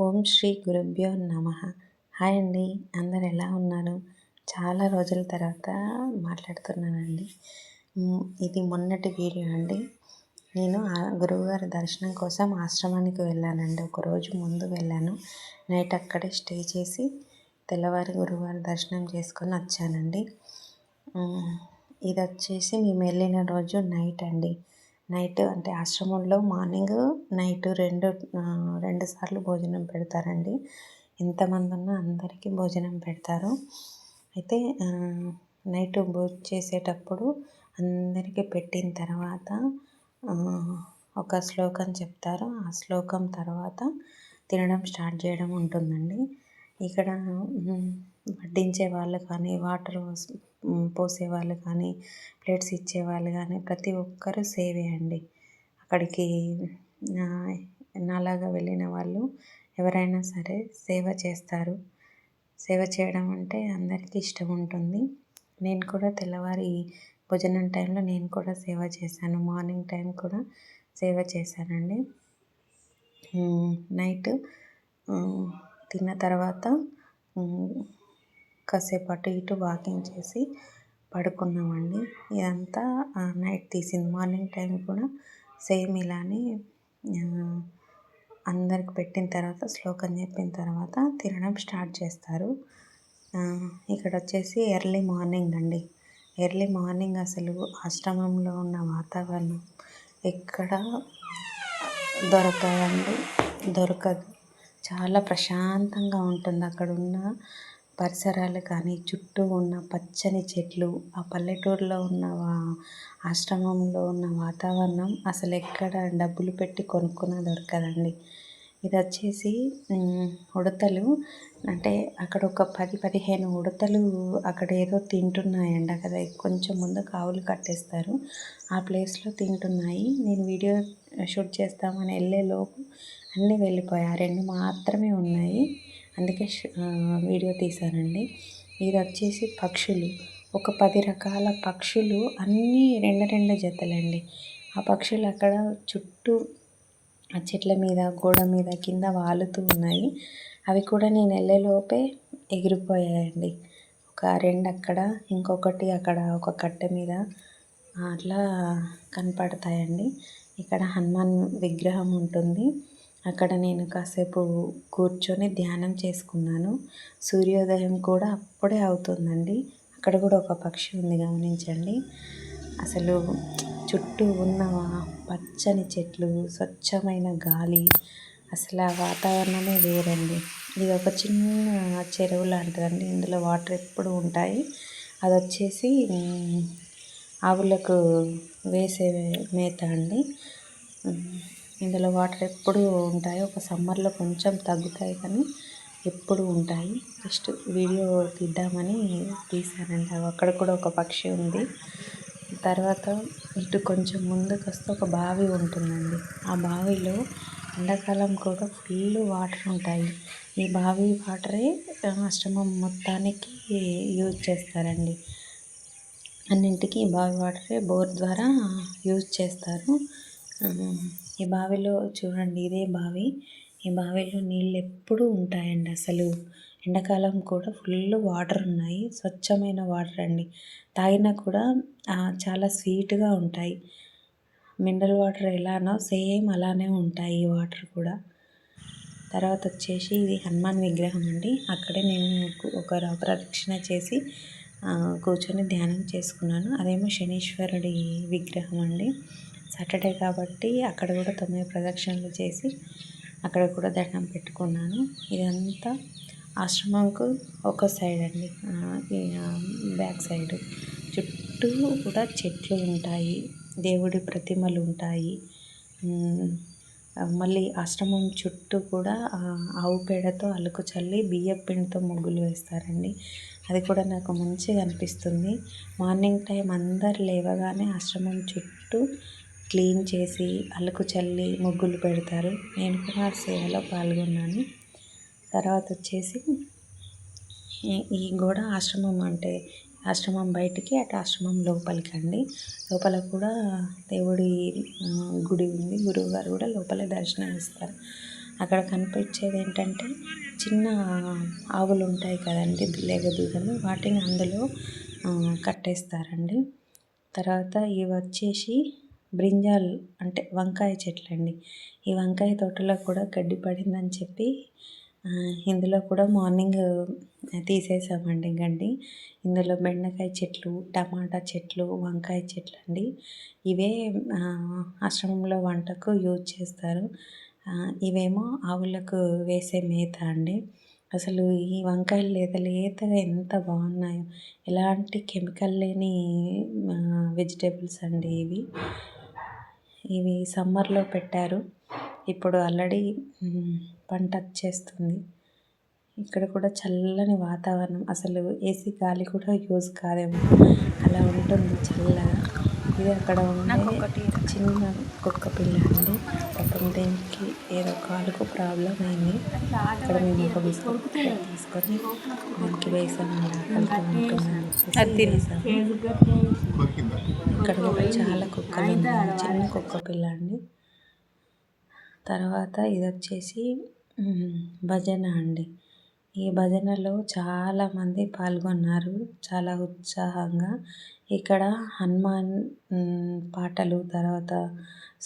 ఓం శ్రీ గురుభ్యో నమ. హాయ్ అండి అందరు ఎలా ఉన్నారు? చాలా రోజుల తర్వాత మాట్లాడుతున్నానండి. ఇది మొన్నటి వీడియో అండి. నేను గురువుగారి దర్శనం కోసం ఆశ్రమానికి వెళ్ళానండి. ఒకరోజు ముందు వెళ్ళాను. నైట్ అక్కడే స్టే చేసి తెల్లవారి గురువుగారి దర్శనం చేసుకొని వచ్చానండి. ఇది వచ్చేసి మేము వెళ్ళిన రోజు నైట్ అండి. నైట్ అంటే ఆశ్రమంలో మార్నింగ్ నైట్ రెండు రెండు సార్లు భోజనం పెడతారండి. ఎంతమంది ఉన్నా అందరికీ భోజనం పెడతారు. అయితే నైట్ భోజనం చేసేటప్పుడు అందరికీ పెట్టిన తర్వాత ఒక శ్లోకం చెప్తారు. ఆ శ్లోకం తర్వాత తినడం స్టార్ట్ చేయడం ఉంటుందండి. ఇక్కడ వడ్డించే వాళ్ళు కానీ వాటర్ పోసే వాళ్ళు కానీ ప్లేట్స్ ఇచ్చేవాళ్ళు కానీ ప్రతి ఒక్కరూ సేవే అండి. అక్కడికి నాలాగా వెళ్ళిన వాళ్ళు ఎవరైనా సరే సేవ చేస్తారు. సేవ చేయడం అంటే అందరికీ ఇష్టం ఉంటుంది. నేను కూడా తెల్లవారి భోజనం టైంలో నేను కూడా సేవ చేశాను. మార్నింగ్ టైం కూడా సేవ చేశానండి. నైట్ తిన్న తర్వాత కాసేపు అటు ఇటు వాకింగ్ చేసి పడుకున్నామండి. ఇదంతా నైట్ తీసింది. మార్నింగ్ టైం కూడా సేమ్ ఇలానే అందరికి పెట్టిన తర్వాత శ్లోకం చెప్పిన తర్వాత తినడం స్టార్ట్ చేస్తారు. ఇక్కడ వచ్చేసి ఎర్లీ మార్నింగ్ అండి. ఎర్లీ మార్నింగ్ అసలు ఆశ్రమంలో ఉన్న వాతావరణం ఎక్కడ దొరకదండి. దొరకదు. చాలా ప్రశాంతంగా ఉంటుంది. అక్కడ ఉన్న పరిసరాలు కానీ చుట్టూ ఉన్న పచ్చని చెట్లు ఆ పల్లెటూరులో ఉన్న ఆశ్రమంలో ఉన్న వాతావరణం అసలు ఎక్కడ డబ్బులు పెట్టి కొనుక్కున్నా దొరకదండి. ఇది వచ్చేసి ఉడతలు. అంటే అక్కడ ఒక పది పదిహేను ఉడతలు అక్కడ ఏదో తింటున్నాయండి అక్కడ కొంచెం ముందు కావులు కట్టేస్తారు. ఆ ప్లేస్లో తింటున్నాయి. నేను వీడియో షూట్ చేస్తామని వెళ్ళేలోపు అన్నీ వెళ్ళిపోయాయి. రెండు మాత్రమే ఉన్నాయి. అందుకే వీడియో తీశానండి. ఇది వచ్చేసి పక్షులు. ఒక పది రకాల పక్షులు అన్నీ రెండు రెండు జతలండి. ఆ పక్షులు అక్కడ చుట్టూ ఆ చెట్ల మీద గోడ మీద కింద వాలుతూ ఉన్నాయి. అవి కూడా నేను వెళ్ళేలోపే ఎగిరిపోయాయండి. ఒక రెండు అక్కడ ఇంకొకటి అక్కడ ఒక కట్టె మీద అట్లా కనపడతాయండి. ఇక్కడ హనుమాన్ విగ్రహం ఉంటుంది. అక్కడ నేను కాసేపు కూర్చొని ధ్యానం చేసుకున్నాను. సూర్యోదయం కూడా అప్పుడే అవుతుందండి. అక్కడ కూడా ఒక పక్షి ఉంది గమనించండి. అసలు చుట్టూ ఉన్న పచ్చని చెట్లు స్వచ్ఛమైన గాలి అసలు ఆ వాతావరణమే వేరండి. ఇది ఒక చిన్న చెరువు లాంటిదండి. ఇందులో వాటర్ ఎప్పుడు ఉంటాయి? అది వచ్చేసి ఆవులకు వేసే మేత అండి. ఇందులో వాటర్ ఎప్పుడు ఉంటాయి. ఒక సమ్మర్లో కొంచెం తగ్గుతాయి కానీ ఎప్పుడు ఉంటాయి. జస్ట్ వీడియో తీద్దామని తీసానండి అక్కడ కూడా ఒక పక్షి ఉంది. తర్వాత ఇటు కొంచెం ముందుకు వస్తే ఒక బావి ఉంటుందండి. ఆ బావిలో ఎండాకాలం కూడా ఫుల్ వాటర్ ఉంటాయి. ఈ బావి వాటరే ఆశ్రమం మొత్తానికి యూజ్ చేస్తారండి. అన్నింటికి బావి వాటరే బోర్ ద్వారా యూజ్ చేస్తారు. ఈ బావిలో చూడండి ఇదే బావి. ఈ బావిలో నీళ్ళు ఎప్పుడూ ఉంటాయండి అసలు. ఎండాకాలం కూడా ఫుల్ వాటర్ ఉన్నాయి. స్వచ్ఛమైన వాటర్ అండి. తాగినా కూడా చాలా స్వీట్గా ఉంటాయి. మినరల్ వాటర్ ఎలానో సేమ్ అలానే ఉంటాయి ఈ వాటర్ కూడా. తర్వాత వచ్చేసి ఇది హనుమాన్ విగ్రహం అండి. అక్కడే నేను ఒక ప్రదక్షిణ చేసి కూర్చొని ధ్యానం చేసుకున్నాను. అదేమో శనీశ్వరుడి విగ్రహం అండి. సాటర్డే కాబట్టి అక్కడ కూడా తొమ్మిది ప్రదక్షిణలు చేసి అక్కడ కూడా దండం పెట్టుకున్నాను. ఇదంతా ఆశ్రమంకు ఒక సైడ్ అండి. బ్యాక్ సైడ్ చుట్టూ కూడా చెట్లు ఉంటాయి దేవుడి ప్రతిమలు ఉంటాయి. మళ్ళీ ఆశ్రమం చుట్టూ కూడా ఆవు పేడతో అలుకు చల్లి బియ్యం పిండితో ముగ్గులు వేస్తారండి. అది కూడా నాకు మంచిగా అనిపిస్తుంది. మార్నింగ్ టైం అందరు లేవగానే ఆశ్రమం చుట్టూ క్లీన్ చేసి అలుకు చల్లి ముగ్గులు పెడతారు. నేను కూడా సేవలో పాల్గొన్నాను. తర్వాత వచ్చేసి ఈ గోడ ఆశ్రమం అంటే ఆశ్రమం బయటికి అటు ఆశ్రమం లోపలికి అండి. లోపల కూడా దేవుడి గుడి ఉంది. గురువు గారు కూడా లోపలే దర్శనం ఇస్తారు. అక్కడ కనిపించేది ఏంటంటే చిన్న ఆవులు ఉంటాయి కదండి లేగదూడలు వాటిని అందులో కట్టేస్తారండి. తర్వాత ఇవి వచ్చేసి బ్రింజాల్ అంటే వంకాయ చెట్లు అండి ఈ వంకాయ తోటలో కూడా గడ్డి పడిందని చెప్పి ఇందులో కూడా మార్నింగ్ తీసేసామండి గడ్డి. ఇందులో బెండకాయ చెట్లు టమాటా చెట్లు వంకాయ చెట్లు అండి ఇవే ఆశ్రమంలో వంటకు యూజ్ చేస్తారు. ఇవేమో ఆవులకు వేసే మేత అండి. అసలు ఈ వంకాయలు లేత లేతగా ఎంత బాగున్నాయో. ఎలాంటి కెమికల్ లేని వెజిటేబుల్స్ అండి ఇవి. ఇవి సమ్మర్లో పెట్టారు. ఇప్పుడు ఆల్రెడీ పంట వచ్చేస్తుంది. ఇక్కడ కూడా చల్లని వాతావరణం. అసలు ఏసీ గాలి కూడా యూజ్ కాదేమో. అలా ఉంటుంది చల్లగా ఇది అక్కడ ఉండే చిన్న కుక్క పిల్ల అండి. పాపం దీనికి ఏదో కాలుకు ప్రాబ్లం అయింది అక్కడ మేము ఒక బిస్కెట్ తీసుకొని దానికి వేసామండి ఆకలితో ఇక్కడ కూడా చాలా కుక్కలు చిన్న కుక్క పిల్ల అండి. తర్వాత ఇది వచ్చేసి భజన అండి. ఈ భజనలో చాలామంది పాల్గొన్నారు. చాలా ఉత్సాహంగా. ఇక్కడ హనుమాన్ పాటలు తర్వాత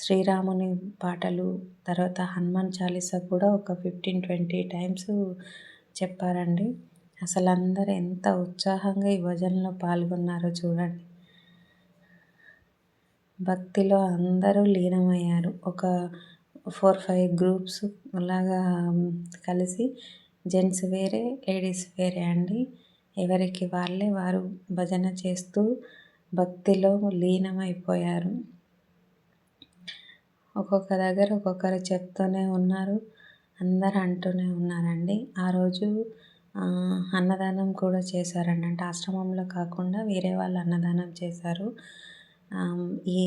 శ్రీరాముని పాటలు తర్వాత హనుమాన్ చాలీసా కూడా ఒక ఫిఫ్టీన్ ట్వంటీ టైమ్స్ చెప్పారండి. అసలు అందరు ఎంత ఉత్సాహంగా ఈ భజనలో పాల్గొన్నారో చూడండి. భక్తిలో అందరూ లీనమయ్యారు. ఒక ఫోర్ ఫైవ్ గ్రూప్స్ లాగా కలిసి జెంట్స్ వేరే లేడీస్ వేరే అండి. ఎవరికి వాళ్ళే వారు భజన చేస్తూ భక్తిలో లీనమైపోయారు. ఒక్కొక్క దగ్గర ఒక్కొక్కరు చెప్తూనే ఉన్నారు అందరు అంటూనే ఉన్నారండి. ఆ రోజు అన్నదానం కూడా చేశారండి. అంటే ఆశ్రమంలో కాకుండా వేరే వాళ్ళు అన్నదానం చేశారు. ఈ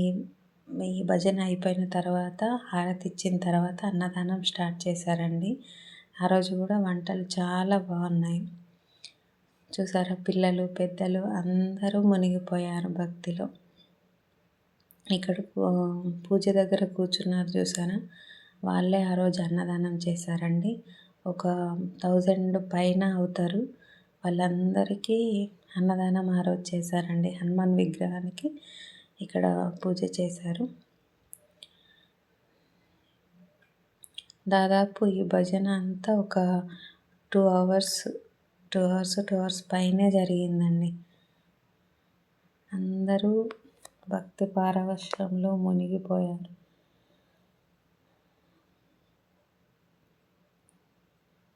ఈ భజన అయిపోయిన తర్వాత హారతి ఇచ్చిన తర్వాత అన్నదానం స్టార్ట్ చేశారండి. ఆ రోజు కూడా వంటలు చాలా బాగున్నాయి. చూసారా? పిల్లలు పెద్దలు అందరూ మునిగిపోయారు భక్తిలో. ఇక్కడ పూజ దగ్గర కూర్చున్నారు చూసారా? వాళ్ళే ఆ రోజు అన్నదానం చేశారండి. ఒక థౌజండ్ పైన అవుతారు. వాళ్ళందరికీ అన్నదానం ఆ రోజు చేశారండి. హనుమాన్ విగ్రహానికి ఇక్కడ పూజ చేశారు. దాదాపు ఈ భజన అంతా ఒక two hours two hours two hours పైనే జరిగిందండి. అందరూ భక్తి పారవశ్యంలో మునిగిపోయారు.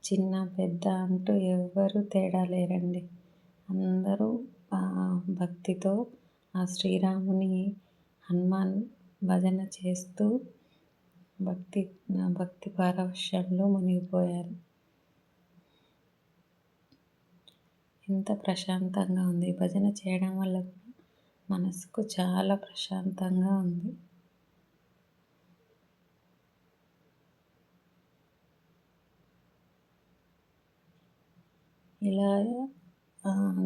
చిన్న పెద్ద అంటూ ఎవ్వరూ తేడా లేరండి. అందరూ భక్తితో ఆ శ్రీరాముని హనుమాన్ భజన చేస్తూ భక్తి భక్తి పారవశ్యంలో మునిగిపోయారు. ఎంత ప్రశాంతంగా ఉంది. భజన చేయడం వల్ల మనసుకు చాలా ప్రశాంతంగా ఉంది. ఇలా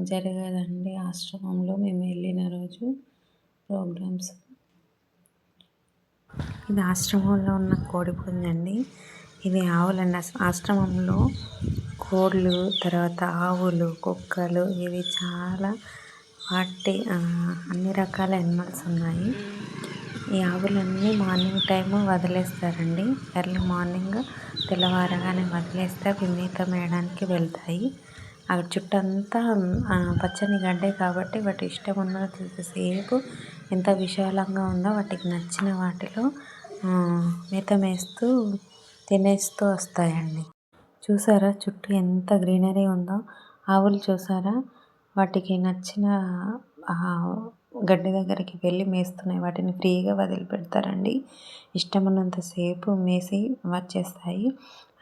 జరగదండి. ఆశ్రమంలో మేము వెళ్ళిన రోజు ప్రోగ్రామ్స్. ఇది ఆశ్రమంలో ఉన్న కోడిపుంజండి ఇది ఆవులండి. ఆశ్రమంలో కోళ్ళు తర్వాత ఆవులు కుక్కలు ఇవి చాలా వాటి అన్ని రకాల ఎనిమల్స్ ఉన్నాయి. ఈ ఆవులన్నీ మార్నింగ్ టైము వదిలేస్తారండి. ఎర్లీ మార్నింగ్ తెల్లవారగానే వదిలేస్తే అవి మేత మేయడానికి వెళ్తాయి. అక్కడ చుట్టంతా పచ్చని గడ్డే కాబట్టి వాటి ఇష్టం ఉన్నంతసేపు ఎంత విశాలంగా ఉందో వాటికి నచ్చిన వాటిలో మేత మేస్తూ తినేస్తూ వస్తాయండి. చూసారా? చుట్టూ ఎంత గ్రీనరీ ఉందో. ఆవులు చూసారా? వాటికి నచ్చిన గడ్డి దగ్గరికి వెళ్ళి మేస్తున్నాయి. వాటిని ఫ్రీగా వదిలిపెడతారండి. ఇష్టమున్నంతసేపు మేసి వచ్చేస్తాయి.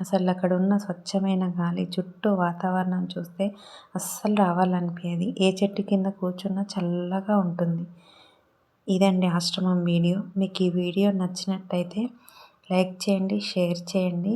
అసలు అక్కడ ఉన్న స్వచ్ఛమైన గాలి చుట్టూ వాతావరణం చూస్తే అస్సలు రావాలనిపించేది ఏ చెట్టు కింద కూర్చున్నా చల్లగా ఉంటుంది. ఇదండి ఆశ్రమం వీడియో. మీకు ఈ వీడియో నచ్చినట్టయితే లైక్ చేయండి షేర్ చేయండి.